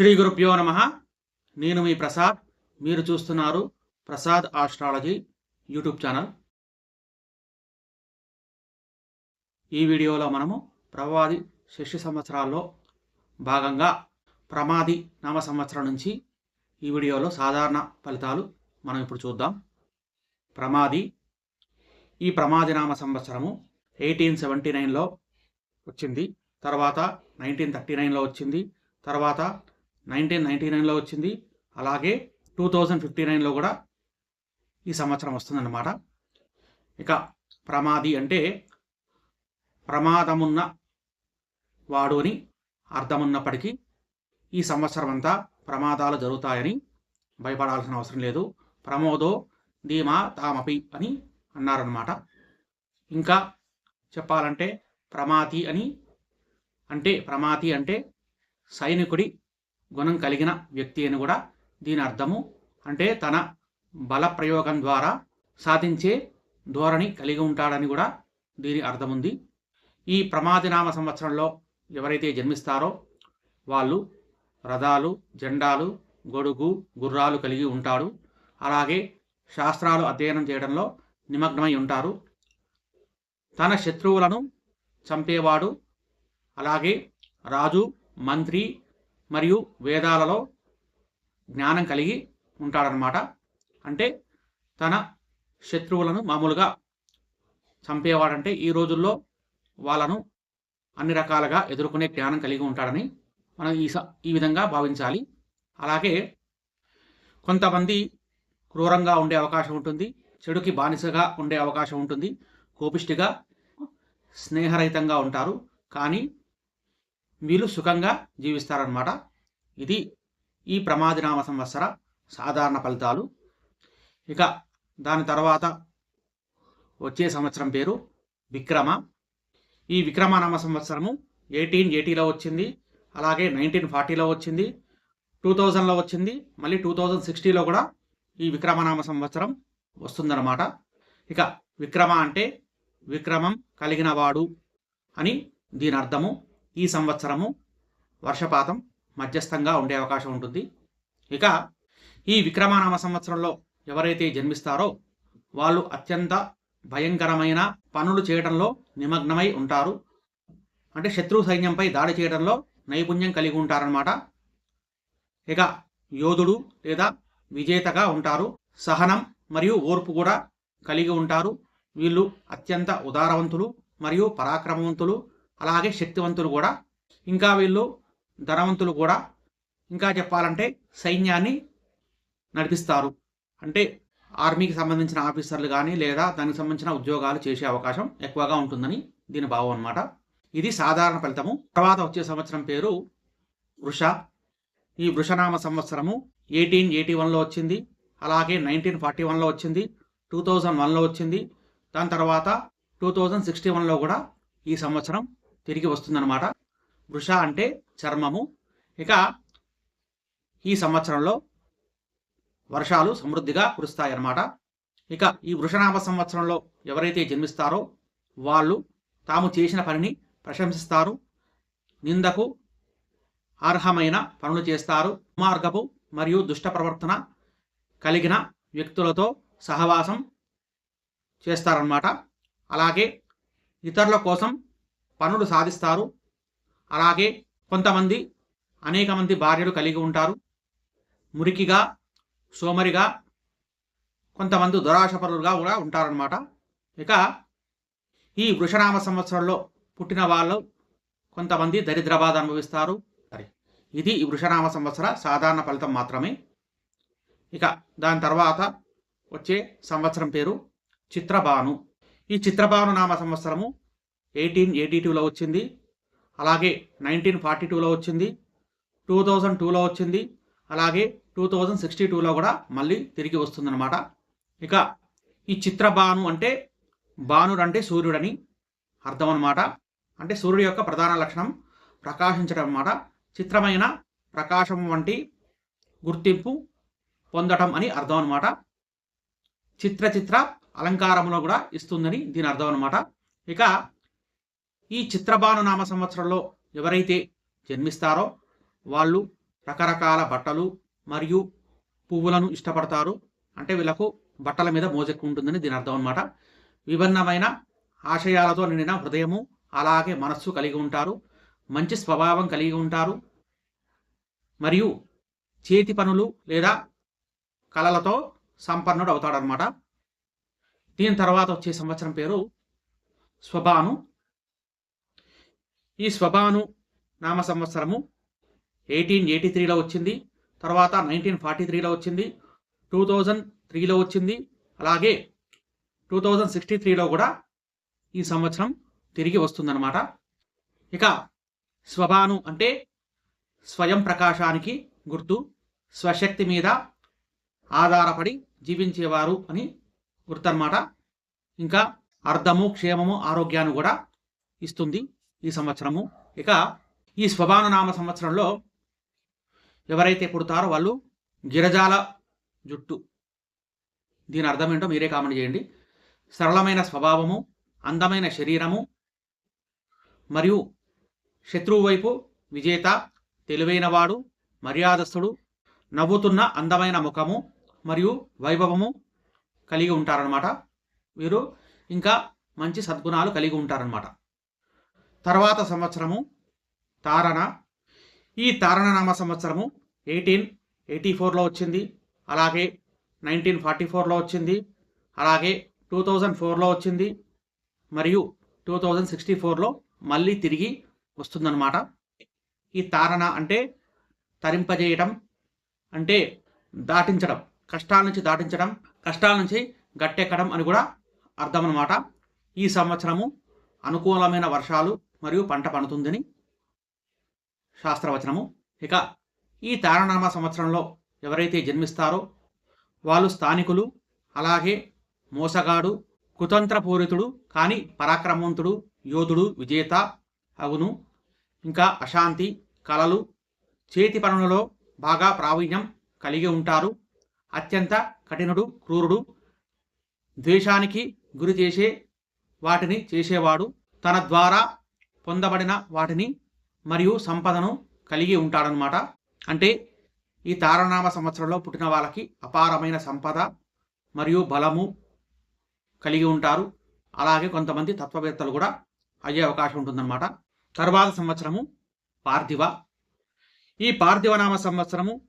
శ్రీ గురుభ్యో నమ. నేను మీ ప్రసాద్. మీరు చూస్తున్నారు ప్రసాద్ ఆస్ట్రాలజీ యూట్యూబ్ ఛానల్. ఈ వీడియోలో మనము ప్రవాది శిష్య సంవత్సరాల్లో భాగంగా ప్రమాది నామ సంవత్సరం నుంచి ఈ వీడియోలో సాధారణ ఫలితాలు మనం ఇప్పుడు చూద్దాం. ప్రమాది. ఈ ప్రమాది నామ సంవత్సరము ఎయిటీన్ సెవెంటీ నైన్లో వచ్చింది. తర్వాత నైన్టీన్ థర్టీ నైన్లో వచ్చింది. తర్వాత నైన్టీన్ నైంటీ నైన్లో వచ్చింది. అలాగే టూ థౌజండ్ ఫిఫ్టీ నైన్లో కూడా ఈ సంవత్సరం వస్తుందన్నమాట. ఇక ప్రమాది అంటే ప్రమాదమున్న వాడు అని అర్థమున్నప్పటికీ ఈ సంవత్సరం అంతా ప్రమాదాలు జరుగుతాయని భయపడాల్సిన అవసరం లేదు. ప్రమోదో ధీమా తామపి అని అన్నారన్నమాట. ఇంకా చెప్పాలంటే ప్రమాతి అని అంటే ప్రమాతి అంటే సైనికుడి గుణం కలిగిన వ్యక్తి అని కూడా దీని అర్థము. అంటే తన బల ప్రయోగం ద్వారా సాధించే ధోరణి కలిగి ఉంటాడని కూడా దీని అర్థం ఉంది ఈ ప్రమాదినామ సంవత్సరంలో ఎవరైతే జన్మిస్తారో వాళ్ళు రథాలు జెండాలు గొడుగు గుర్రాలు కలిగి ఉంటాడు. అలాగే శాస్త్రాలు అధ్యయనం చేయడంలో నిమగ్నమై ఉంటారు. తన శత్రువులను చంపేవాడు అలాగే రాజు మంత్రి మరియు వేదాలలో జ్ఞానం కలిగి ఉంటాడనమాట అంటే తన శత్రువులను మామూలుగా చంపేవాడంటే ఈ రోజుల్లో వాళ్ళను అన్ని రకాలుగా ఎదుర్కొనే జ్ఞానం కలిగి ఉంటాడని మనం ఈ ఈ విధంగా భావించాలి. అలాగే కొంతమంది క్రూరంగా ఉండే అవకాశం ఉంటుంది చెడుకి బానిసగా ఉండే అవకాశం ఉంటుంది కోపిష్టిగా స్నేహరహితంగా ఉంటారు. కానీ వీళ్ళు సుఖంగా జీవిస్తారనమాట ఇది ఈ ప్రమాదినామ సంవత్సర సాధారణ ఫలితాలు. ఇక దాని తర్వాత వచ్చే సంవత్సరం పేరు విక్రమ. ఈ విక్రమనామ సంవత్సరము ఎయిటీన్ ఎయిటీలో వచ్చింది అలాగే నైన్టీన్ ఫార్టీలో వచ్చింది టూ థౌజండ్లో వచ్చింది మళ్ళీ టూ థౌజండ్ సిక్స్టీలో కూడా ఈ విక్రమనామ సంవత్సరం వస్తుందన్నమాట. ఇక విక్రమ అంటే విక్రమం కలిగినవాడు అని దీని అర్థము. ఈ సంవత్సరము వర్షపాతం మధ్యస్థంగా ఉండే అవకాశం ఉంటుంది. ఇక ఈ విక్రమానామ సంవత్సరంలో ఎవరైతే జన్మిస్తారో వాళ్ళు అత్యంత భయంకరమైన పనులు చేయడంలో నిమగ్నమై ఉంటారు. అంటే శత్రు సైన్యంపై దాడి చేయడంలో నైపుణ్యం కలిగి ఉంటారనమాట ఇక యోధుడు లేదా విజేతగా ఉంటారు. సహనం మరియు ఓర్పు కూడా కలిగి ఉంటారు. వీళ్ళు అత్యంత ఉదారవంతులు మరియు పరాక్రమవంతులు. అలాగే శక్తివంతులు కూడా ఇంకా వీళ్ళు ధనవంతులు కూడా. ఇంకా చెప్పాలంటే సైన్యాన్ని నడిపిస్తారు. అంటే ఆర్మీకి సంబంధించిన ఆఫీసర్లు కానీ లేదా దానికి సంబంధించిన ఉద్యోగాలు చేసే అవకాశం ఎక్కువగా ఉంటుందని దీని భావం అనమాట ఇది సాధారణ ఫలితము. తర్వాత వచ్చే సంవత్సరం పేరు వృష. ఈ వృషనామ సంవత్సరము ఎయిటీన్ ఎయిటీ వన్లో వచ్చింది. అలాగే నైన్టీన్ ఫార్టీ వన్లో వచ్చింది. టూ థౌజండ్ వన్లో వచ్చింది. దాని తర్వాత టూ థౌజండ్ సిక్స్టీ వన్లో కూడా ఈ సంవత్సరం తిరిగి వస్తుందన్నమాట. వృష అంటే చర్మము. ఇక ఈ సంవత్సరంలో వర్షాలు సమృద్ధిగా కురుస్తాయన్నమాట. ఇక ఈ వృషనామ సంవత్సరంలో ఎవరైతే జన్మిస్తారో వాళ్ళు తాము చేసిన పనిని ప్రశంసిస్తారు. నిందకు అర్హమైన పనులు చేస్తారు. మార్గపు మరియు దుష్ట ప్రవర్తన కలిగిన వ్యక్తులతో సహవాసం చేస్తారన్నమాట. అలాగే ఇతరుల కోసం పనులు సాధిస్తారు. అలాగే కొంతమంది అనేక మంది భార్యలు కలిగి ఉంటారు. మురికిగా సోమరిగా కొంతమంది దురాశపరులుగా కూడా ఉంటారనమాట ఇక ఈ వృషనామ సంవత్సరంలో పుట్టిన వాళ్ళు కొంతమంది దరిద్రబాధ అనుభవిస్తారు. ఇది ఈ వృషనామ సంవత్సర సాధారణ ఫలితం మాత్రమే. ఇక దాని తర్వాత వచ్చే సంవత్సరం పేరు చిత్రబాను ఈ చిత్రబాను నామ సంవత్సరము ఎయిటీన్ ఎయిటీ టూలో వచ్చింది. అలాగే నైన్టీన్ ఫార్టీ టూలో వచ్చింది. టూ థౌజండ్ టూలో వచ్చింది. అలాగే టూ థౌజండ్ సిక్స్టీ టూలో కూడా మళ్ళీ తిరిగి వస్తుందన్నమాట. ఇక ఈ చిత్రబాను అంటే బాణుడు అంటే సూర్యుడని అర్థం అనమాట అంటే సూర్యుడు యొక్క ప్రధాన లక్షణం ప్రకాశించడం అన్నమాట. చిత్రమైన ప్రకాశం వంటి గుర్తింపు పొందటం అని అర్థం అనమాట చిత్ర చిత్ర అలంకారంలో కూడా ఇస్తుందని దీని అర్థం అనమాట ఇక ఈ చిత్రబాను నామ సంవత్సరంలో ఎవరైతే జన్మిస్తారో వాళ్ళు రకరకాల బట్టలు మరియు పువ్వులను ఇష్టపడతారు. అంటే వీళ్ళకు బట్టల మీద మోజెక్కు ఉంటుందని దీని అర్థం అనమాట విభిన్నమైన ఆశయాలతో నిండిన హృదయము అలాగే మనస్సు కలిగి ఉంటారు. మంచి స్వభావం కలిగి ఉంటారు. మరియు చేతి పనులు లేదా కళలతో సంపన్నుడు అవుతాడనమాట దీని తర్వాత వచ్చే సంవత్సరం పేరు స్వభాను. ఈ స్వభాను నామ సంవత్సరము ఎయిటీన్ ఎయిటీ త్రీలో వచ్చింది తర్వాత నైన్టీన్ ఫార్టీ త్రీలో వచ్చింది టూ థౌజండ్ త్రీలో వచ్చింది అలాగే టూ థౌజండ్ సిక్స్టీ త్రీలో కూడా ఈ సంవత్సరం తిరిగి వస్తుందన్నమాట. ఇక స్వభాను అంటే స్వయం ప్రకాశానికి గుర్తు స్వశక్తి మీద ఆధారపడి జీవించేవారు అని గుర్తన్నమాట. ఇంకా అర్థము క్షేమము ఆరోగ్యాన్ని కూడా ఇస్తుంది. ఈ సంవత్సరము. ఇక ఈ స్వభానునామ సంవత్సరంలో ఎవరైతే పుడతారో వాళ్ళు గిరజాల జుట్టు. దీని అర్థం ఏంటో మీరే కామెంట్ చేయండి. సరళమైన స్వభావము అందమైన శరీరము మరియు శత్రువు వైపు విజేత తెలివైనవాడు మర్యాదస్తుడు నవ్వుతున్న అందమైన ముఖము మరియు వైభవము కలిగి ఉంటారనమాట వీరు ఇంకా మంచి సద్గుణాలు కలిగి ఉంటారనమాట తర్వాత సంవత్సరము తారణ. ఈ తారణనామ సంవత్సరము ఎయిటీన్ ఎయిటీ ఫోర్లో వచ్చింది. అలాగే నైన్టీన్ ఫార్టీ ఫోర్లో వచ్చింది. అలాగే టూ థౌజండ్ ఫోర్లో వచ్చింది. మరియు టూ థౌజండ్ సిక్స్టీ ఫోర్లో మళ్ళీ తిరిగి వస్తుందన్నమాట. ఈ తారణ అంటే తరింపజేయటం అంటే దాటించడం కష్టాల నుంచి దాటించడం కష్టాల నుంచి గట్టెక్కడం అని కూడా అర్థం అనమాట ఈ సంవత్సరము అనుకూలమైన వర్షాలు మరియు పంట పండుతుందని శాస్త్రవచనము. ఇక ఈ తారణామ సంవత్సరంలో ఎవరైతే జన్మిస్తారో వాళ్ళు స్థానికులు అలాగే మోసగాడు కుతంత్రపూరితుడు కానీ పరాక్రమవంతుడు యోధుడు విజేత అగును. ఇంకా అశాంతి కళలు చేతి పనులలో బాగా ప్రావీణ్యం కలిగి ఉంటారు. అత్యంత కఠినుడు క్రూరుడు ద్వేషానికి గురి చేసే వాటిని చేసేవాడు. తన ద్వారా పొందబడిన వాటిని మరియు సంపదను కలిగి ఉంటాడనమాట అంటే ఈ తారనామ సంవత్సరంలో పుట్టిన వాళ్ళకి అపారమైన సంపద మరియు బలము కలిగి ఉంటారు. అలాగే కొంతమంది తత్వవేత్తలు కూడా అయ్యే అవకాశం ఉంటుందన్నమాట. తర్వాత సంవత్సరము పార్థివ. ఈ పార్థివనామ సంవత్సరము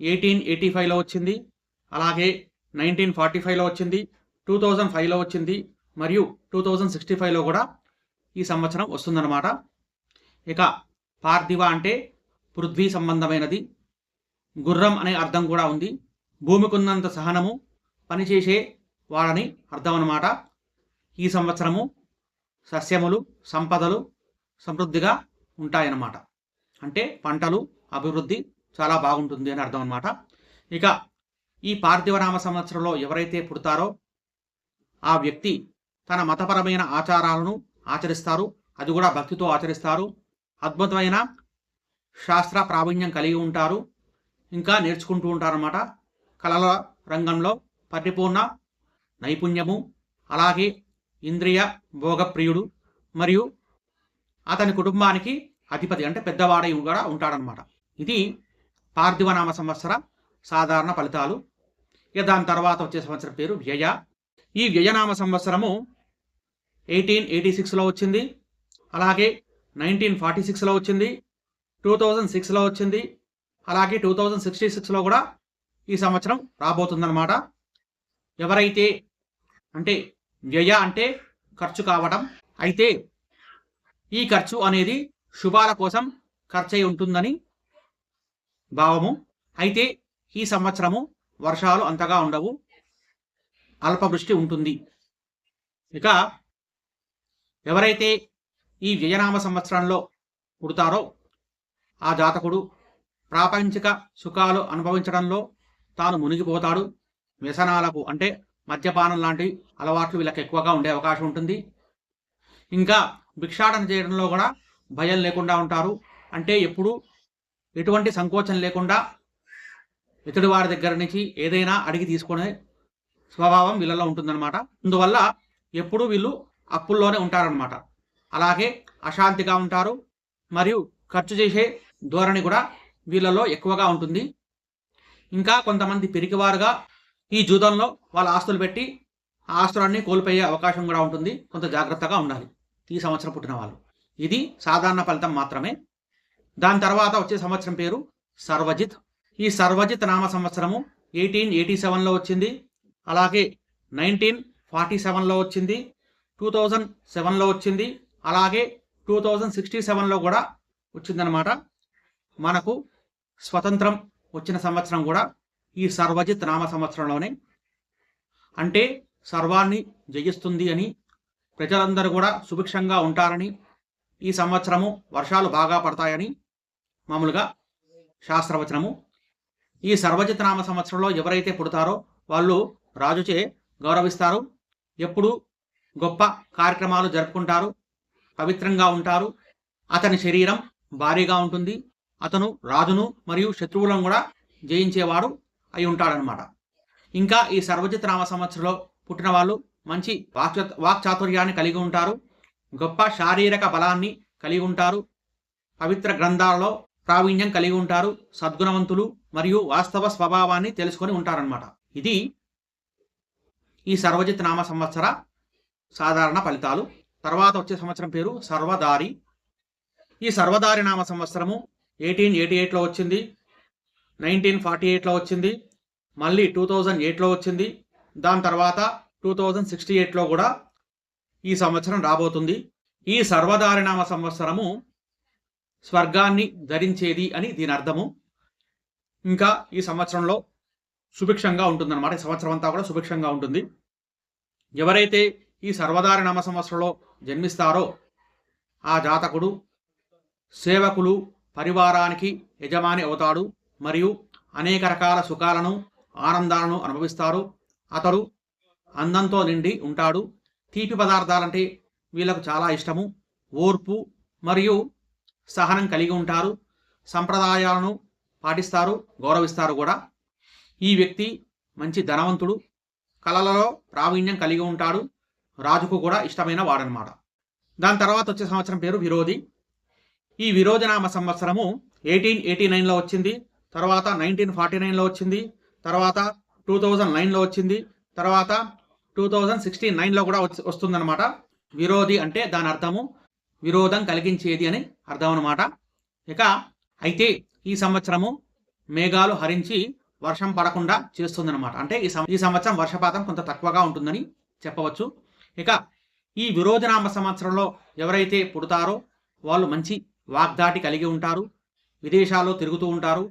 ఎయిటీన్ ఎయిటీ ఫైవ్లో వచ్చింది. అలాగే నైన్టీన్ ఫార్టీ ఫైవ్లో వచ్చింది. టూ థౌజండ్ ఫైవ్లో వచ్చింది. మరియు టూ థౌజండ్ సిక్స్టీ ఫైవ్లో కూడా ఈ సంవత్సరం వస్తుందన్నమాట. ఇక పార్థివ అంటే పృథ్వీ సంబంధమైనది. గుర్రం అనే అర్థం కూడా ఉంది. భూమికున్నంత సహనము పనిచేసే వాళ్ళని అర్థం అన్నమాట ఈ సంవత్సరము సస్యములు సంపదలు సమృద్ధిగా ఉంటాయన్నమాట. అంటే పంటలు అభివృద్ధి చాలా బాగుంటుంది అని అర్థం అనమాట ఇక ఈ పార్థివనామ సంవత్సరంలో ఎవరైతే పుడతారో ఆ వ్యక్తి తన మతపరమైన ఆచారాలను ఆచరిస్తారు. అది కూడా భక్తితో ఆచరిస్తారు. అద్భుతమైన శాస్త్ర ప్రావీణ్యం కలిగి ఉంటారు. ఇంకా నేర్చుకుంటూ ఉంటారన్నమాట. కళల రంగంలో పరిపూర్ణ నైపుణ్యము అలాగే ఇంద్రియ భోగప్రియుడు మరియు అతని కుటుంబానికి అధిపతి అంటే పెద్దవాడై కూడా ఉంటాడనమాట ఇది పార్థివనామ సంవత్సర సాధారణ ఫలితాలు. ఇక దాని తర్వాత వచ్చే సంవత్సరం పేరు వ్యయ. ఈ వ్యయనామ సంవత్సరము ఎయిటీన్ ఎయిటీ సిక్స్లో వచ్చింది. అలాగే నైన్టీన్ ఫార్టీ సిక్స్లో వచ్చింది. టూ థౌజండ్ సిక్స్లో వచ్చింది. అలాగే టూ థౌజండ్ సిక్స్టీ సిక్స్లో కూడా ఈ సంవత్సరం రాబోతుందన్నమాట. ఎవరైతే అంటే వ్యయ అంటే ఖర్చు కావడం అయితే ఈ ఖర్చు అనేది శుభాల కోసం ఖర్చు అయి ఉంటుందని భావము. అయితే ఈ సంవత్సరము వర్షాలు అంతగా ఉండవు. అల్పవృష్టి ఉంటుంది. ఇక ఎవరైతే ఈ వ్యయనామ సంవత్సరంలో పుడతారో ఆ జాతకుడు ప్రాపంచిక సుఖాలు అనుభవించడంలో తాను మునిగిపోతాడు. వ్యసనాలకు అంటే మద్యపానం లాంటి అలవాట్లు వీళ్ళకి ఎక్కువగా ఉండే అవకాశం ఉంటుంది. ఇంకా భిక్షాటన చేయడంలో కూడా భయం లేకుండా ఉంటారు. అంటే ఎప్పుడు ఎటువంటి సంకోచం లేకుండా ఇతడి వారి దగ్గర నుంచి ఏదైనా అడిగి తీసుకునే స్వభావం వీళ్ళలో ఉంటుందన్నమాట. అందువల్ల ఎప్పుడు వీళ్ళు అప్పుల్లోనే ఉంటారనమాట అలాగే అశాంతిగా ఉంటారు మరియు ఖర్చు చేసే ధోరణి కూడా వీళ్ళలో ఎక్కువగా ఉంటుంది. ఇంకా కొంతమంది పిరికివారుగా ఈ జూదంలో వాళ్ళ ఆస్తులు పెట్టి ఆస్తులన్నీ కోల్పోయే అవకాశం కూడా ఉంటుంది. కొంత జాగ్రత్తగా ఉండాలి ఈ సంవత్సరం పుట్టిన వాళ్ళు. ఇది సాధారణ ఫలితం మాత్రమే. దాని తర్వాత వచ్చే సంవత్సరం పేరు సర్వజిత్. ఈ సర్వజిత్ నామ సంవత్సరము ఎయిటీన్ ఎయిటీ సెవెన్లో వచ్చింది. అలాగే నైన్టీన్ ఫార్టీ సెవెన్లో వచ్చింది. టూ థౌజండ్ సెవెన్లో వచ్చింది. అలాగే టూ థౌజండ్ సిక్స్టీ సెవెన్లో కూడా వచ్చిందనమాట మనకు స్వతంత్రం వచ్చిన సంవత్సరం కూడా ఈ సర్వజిత్ నామ సంవత్సరంలోనే. అంటే సర్వాన్ని జయిస్తుంది అని ప్రజలందరూ కూడా సుభిక్షంగా ఉంటారని ఈ సంవత్సరము వర్షాలు బాగా పడతాయని మామూలుగా శాస్త్రవచనము. ఈ సర్వజిత్ నామ సంవత్సరంలో ఎవరైతే పుడతారో వాళ్ళు రాజుచే గౌరవిస్తారు. ఎప్పుడు గొప్ప కార్యక్రమాలు జరుపుకుంటారు పవిత్రంగా ఉంటారు. అతని శరీరం భారీగా ఉంటుంది. అతను రాజును మరియు శత్రువులను కూడా జయించేవాడు అయి ఉంటాడనమాట ఇంకా ఈ సర్వజిత్ నామ సంవత్సరంలో పుట్టిన వాళ్ళు మంచి వాక్ వాక్చాతుర్యాన్ని కలిగి ఉంటారు. గొప్ప శారీరక బలాన్ని కలిగి ఉంటారు. పవిత్ర గ్రంథాలలో ప్రావీణ్యం కలిగి ఉంటారు. సద్గుణవంతులు మరియు వాస్తవ స్వభావాన్ని తెలుసుకొని ఉంటారనమాట ఇది ఈ సర్వజిత్ నామ సంవత్సర సాధారణ ఫలితాలు. తర్వాత వచ్చే సంవత్సరం పేరు సర్వదారి. ఈ సర్వదారి నామ సంవత్సరము ఎయిటీన్ ఎయిటీ ఎయిట్లో వచ్చింది. నైన్టీన్ ఫార్టీ ఎయిట్లో వచ్చింది. మళ్ళీ టూ థౌజండ్ ఎయిట్లో వచ్చింది. దాని తర్వాత టూ థౌజండ్ సిక్స్టీ ఎయిట్లో కూడా ఈ సంవత్సరం రాబోతుంది. ఈ సర్వదారినామ సంవత్సరము స్వర్గాన్ని ధరించేది అని దీని అర్థము. ఇంకా ఈ సంవత్సరంలో సుభిక్షంగా ఉంటుందన్నమాట. ఈ సంవత్సరం అంతా కూడా సుభిక్షంగా ఉంటుంది. ఎవరైతే ఈ సర్వదారి నమ సంవత్సరంలో జన్మిస్తారో ఆ జాతకుడు సేవకులు పరివారానికి యజమాని అవుతాడు మరియు అనేక రకాల సుఖాలను ఆనందాలను అనుభవిస్తారు. అతడు అందంతో నిండి ఉంటాడు. తీపి పదార్థాలంటే వీళ్ళకు చాలా ఇష్టము. ఓర్పు మరియు సహనం కలిగి ఉంటారు. సంప్రదాయాలను పాటిస్తారు గౌరవిస్తారు కూడా. ఈ వ్యక్తి మంచి ధనవంతుడు. కళలలో ప్రావీణ్యం కలిగి ఉంటాడు. రాజుకు కూడా ఇష్టమైన వాడనమాట. దాని తర్వాత వచ్చే సంవత్సరం పేరు విరోధి. ఈ విరోధనామ సంవత్సరము ఎయిటీన్ ఎయిటీ నైన్లో వచ్చింది. తర్వాత నైన్టీన్ ఫార్టీ నైన్లో వచ్చింది. తర్వాత టూ థౌజండ్ నైన్లో వచ్చింది. తర్వాత టూ థౌజండ్ సిక్స్టీ నైన్లో కూడా వచ్చి వస్తుందన్నమాట. విరోధి అంటే దాని అర్థము విరోధం కలిగించేది అని అర్థం అనమాట ఇక అయితే ఈ సంవత్సరము మేఘాలు హరించి వర్షం పడకుండా చేస్తుందన్నమాట. అంటే ఈ ఈ సంవత్సరం వర్షపాతం కొంత తక్కువగా ఉంటుందని చెప్పవచ్చు. ఇక ఈ విరోధనామ సంవత్సరంలో ఎవరైతే పుడతారో వాళ్ళు మంచి వాగ్దాటి కలిగి ఉంటారు విదేశాల్లో తిరుగుతూ ఉంటారు.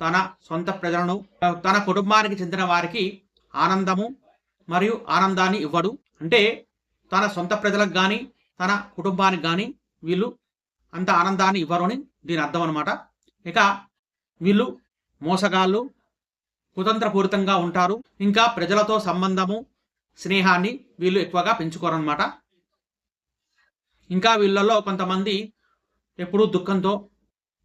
తన సొంత ప్రజలను తన కుటుంబానికి చెందిన వారికి ఆనందము మరియు ఆనందాన్ని ఇవ్వడు. అంటే తన సొంత ప్రజలకు కానీ తన కుటుంబానికి కానీ వీళ్ళు అంత ఆనందాన్ని ఇవ్వరు అని దీని అర్థం అనమాట ఇక వీళ్ళు మోసగాళ్ళు కుతంత్రపూరితంగా ఉంటారు. ఇంకా ప్రజలతో సంబంధము స్నేహాన్ని వీళ్ళు ఎక్కువగా పెంచుకోరనమాట ఇంకా వీళ్ళల్లో కొంతమంది ఎప్పుడూ దుఃఖంతో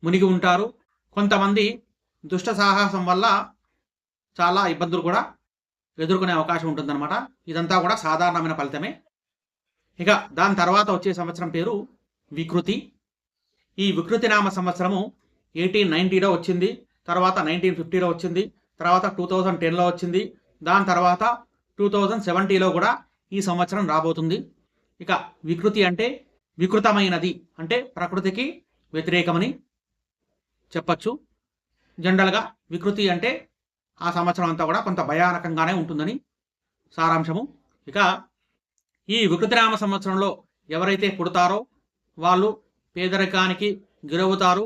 మునిగి ఉంటారు. కొంతమంది దుష్ట సాహసం వల్ల చాలా ఇబ్బందులు కూడా ఎదుర్కొనే అవకాశం ఉంటుందన్నమాట. ఇదంతా కూడా సాధారణమైన ఫలితమే. ఇక దాని తర్వాత వచ్చే సంవత్సరం పేరు వికృతి. ఈ వికృతి నామ సంవత్సరము ఎయిటీన్ నైన్టీలో వచ్చింది. తర్వాత నైన్టీన్ ఫిఫ్టీలో వచ్చింది. తర్వాత టూ థౌజండ్ టెన్లో వచ్చింది. దాని తర్వాత టూ థౌజండ్ సెవెంటీలో కూడా ఈ సంవత్సరం రాబోతుంది. ఇక వికృతి అంటే వికృతమైనది అంటే ప్రకృతికి వ్యతిరేకమని చెప్పచ్చు. జనరల్గా వికృతి అంటే ఆ సంవత్సరం అంతా కూడా కొంత భయానకంగానే ఉంటుందని సారాంశము. ఇక ఈ వికృతిరామ సంవత్సరంలో ఎవరైతే పుడతారో వాళ్ళు పేదరికానికి గురవుతారు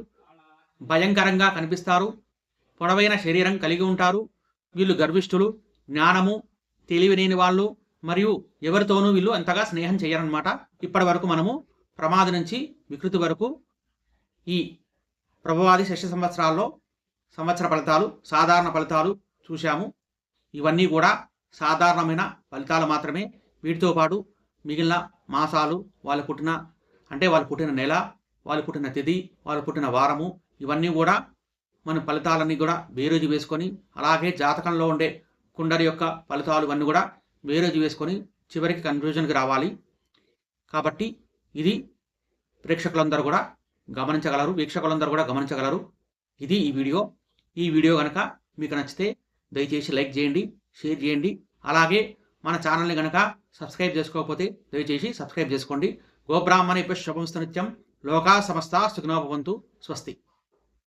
భయంకరంగా కనిపిస్తారు పొడవైన శరీరం కలిగి ఉంటారు. వీళ్ళు గర్విష్ఠులు జ్ఞానము తెలివిలేని వాళ్ళు మరియు ఎవరితోనూ వీళ్ళు అంతగా స్నేహం చేయరనమాట ఇప్పటి వరకు మనము ప్రమాద నుంచి వికృతి వరకు ఈ ప్రభువాది షష్ఠ సంవత్సరాల్లో సంవత్సర ఫలితాలు సాధారణ ఫలితాలు చూశాము. ఇవన్నీ కూడా సాధారణమైన ఫలితాలు మాత్రమే. వీటితో పాటు మిగిలిన మాసాలు వాళ్ళు పుట్టిన అంటే వాళ్ళు పుట్టిన నెల వాళ్ళు పుట్టిన తిథి వాళ్ళు పుట్టిన వారము ఇవన్నీ కూడా మన ఫలితాలన్నీ కూడా బేరోజు వేసుకొని అలాగే జాతకంలో ఉండే కుండరి యొక్క ఫలితాలు ఇవన్నీ కూడా బేరోజు వేసుకొని చివరికి కన్క్లూజన్కి రావాలి. కాబట్టి ఇది ప్రేక్షకులందరూ కూడా గమనించగలరు వీక్షకులందరూ కూడా గమనించగలరు. ఇది ఈ వీడియో. ఈ వీడియో కనుక మీకు నచ్చితే దయచేసి లైక్ చేయండి షేర్ చేయండి. అలాగే మన ఛానల్ని కనుక సబ్స్క్రైబ్ చేసుకోకపోతే దయచేసి సబ్స్క్రైబ్ చేసుకోండి. గోబ్రాహ్మణి శుభంస్తు నిత్యం. లోకా సమస్త సుఖనోపవంతు స్వస్తి.